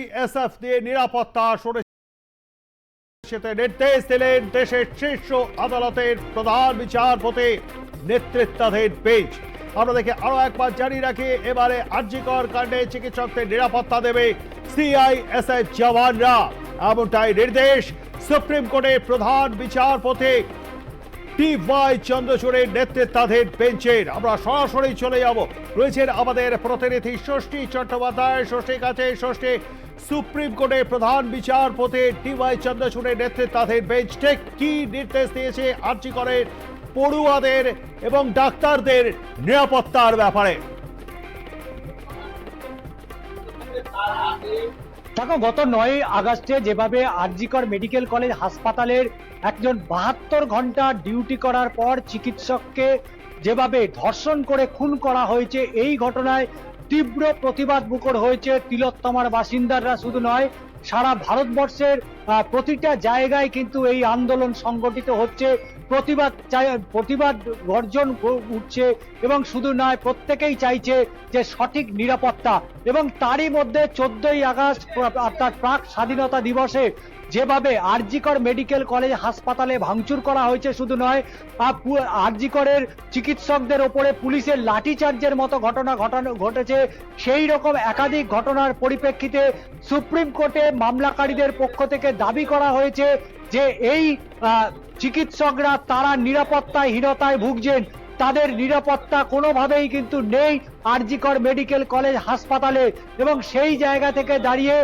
CISF দিয়ে নিরাপত্তা সেতে নির্দেশ দিলেন দেশের শীর্ষ আদালতের প্রধান বিচারপতি নেতৃত্বাধীন বেঞ্চ। আমরা দেখে আরও একবার জারি রাখি, এবারে আরজিকর কাণ্ডে চিকিৎসকদের নিরাপত্তা দেবে সিআইএসএফ জওয়ানরা। এমনটাই নির্দেশ সুপ্রিম কোর্টের প্রধান বিচারপতি টি ওয়াই চন্দ্রচূড়ের নেতৃত্বাধীন বেঞ্চের। আমরা সরাসরি চলে যাব। রয়েছেন আমাদের প্রতিনিধি ষষ্ঠী চট্টোপাধ্যায়। ষষ্ঠীর কাছে ষষ্ঠী সুপ্রিম কোর্টের প্রধান বিচারপতি টি ওয়াই চন্দ্রচূড়ের নেতৃত্বাধীন বেঞ্চ। ঠিক কি নির্দেশ দিয়েছে আর্জি করের পড়ুয়াদের এবং ডাক্তারদের নিরাপত্তার ব্যাপারে? দেখো, গত নয় আগস্টে যেভাবে আরজিকর মেডিকেল কলেজ হাসপাতালের একজন বাহাত্তর ঘণ্টা ডিউটি করার পর চিকিৎসককে যেভাবে ধর্ষণ করে খুন করা হয়েছে, এই ঘটনায় তীব্র প্রতিবাদ মুখর হয়েছে তিলোত্তমার বাসিন্দারা। শুধু নয়, সারা ভারতবর্ষের প্রতিটা জায়গায় কিন্তু এই আন্দোলন সংগঠিত হচ্ছে। প্রতিবাদ প্রতিবাদ গর্জন উঠছে এবং শুধু নয়, প্রত্যেকেই চাইছে যে সঠিক নিরাপত্তা এবং তারই মধ্যে চোদ্দই আগস্ট অর্থাৎ প্রাক স্বাধীনতা দিবসে যেভাবে আরজিকর মেডিকেল কলেজ হাসপাতালে ভাঙচুর করা হয়েছে, শুধু নয় আরজিকরের চিকিৎসকদের ওপরে পুলিশের লাঠিচার্জের মতো ঘটনা ঘটানো, ঘটেছে। সেই রকম একাধিক ঘটনার পরিপ্রেক্ষিতে সুপ্রিম কোর্টে মামলাকারীদের পক্ষ থেকে দাবি করা হয়েছে যে এই চিকিৎসকরা তারা নিরাপত্তায় হীনতায় ভুগছেন, তাদের নিরাপত্তা কোনোভাবেই কিন্তু নেই আরজিকর মেডিকেল কলেজ হাসপাতালে এবং সেই জায়গা থেকে দাঁড়িয়ে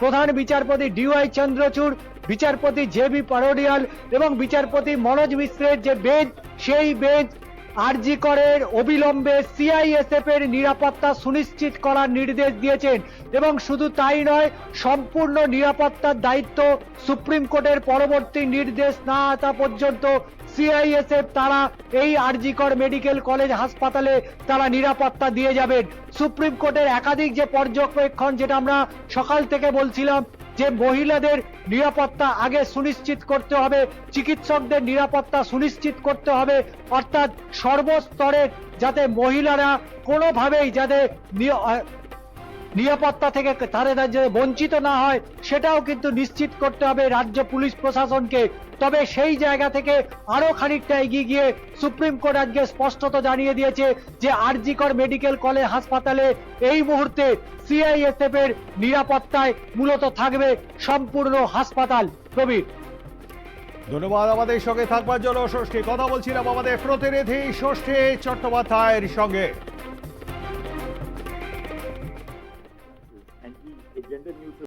প্রধান বিচারপতি ডিওয়াই চন্দ্রচূড়, বিচারপতি জে বি পারোডিয়াল এবং বিচারপতি মনোজ মিশ্রের যে বেঞ্চ, সেই বেঞ্চ আরজি করের অবিলম্বে সিআইএসএফ এর নিরাপত্তা সুনিশ্চিত করার নির্দেশ দিয়েছেন এবং শুধু তাই নয়, সম্পূর্ণ নিরাপত্তার দায়িত্ব সুপ্রিম কোর্টের পরবর্তী নির্দেশ না আসা পর্যন্ত সিআইএসএফ তারা এই আরজিকর মেডিকেল কলেজ হাসপাতালে তারা নিরাপত্তা দিয়ে যাবেন। সুপ্রিম কোর্টের একাধিক যে পর্যবেক্ষণ, যেটা আমরা সকাল থেকে বলছিলাম যে মহিলাদের নিরাপত্তা আগে সুনিশ্চিত করতে হবে, চিকিৎসকদের নিরাপত্তা সুনিশ্চিত করতে হবে, অর্থাৎ সর্বস্তরের যাতে মহিলারা কোনোভাবেই যাতে নিরাপত্তা থেকে তাদের যে বঞ্চিত না হয়, সেটাও কিন্তু নিশ্চিত করতে হবে রাজ্য পুলিশ প্রশাসনকে। তবে সেই জায়গা থেকে আরও খানিকটা এগিয়ে গিয়ে সুপ্রিম কোর্ট আজকে স্পষ্টত জানিয়ে দিয়েছে যে আরজিকর মেডিকেল কলেজ হাসপাতালে এই মুহূর্তে সিআইএসএফ এর নিরাপত্তায় মূলত থাকবে সম্পূর্ণ হাসপাতাল। প্রবীর। ধন্যবাদ আমাদের সঙ্গে থাকবার জন্য, ষষ্ঠী। কথা বলছিলাম আমাদের প্রতিনিধি ষষ্ঠী চট্টোপাধ্যায়ের সঙ্গে। Gender news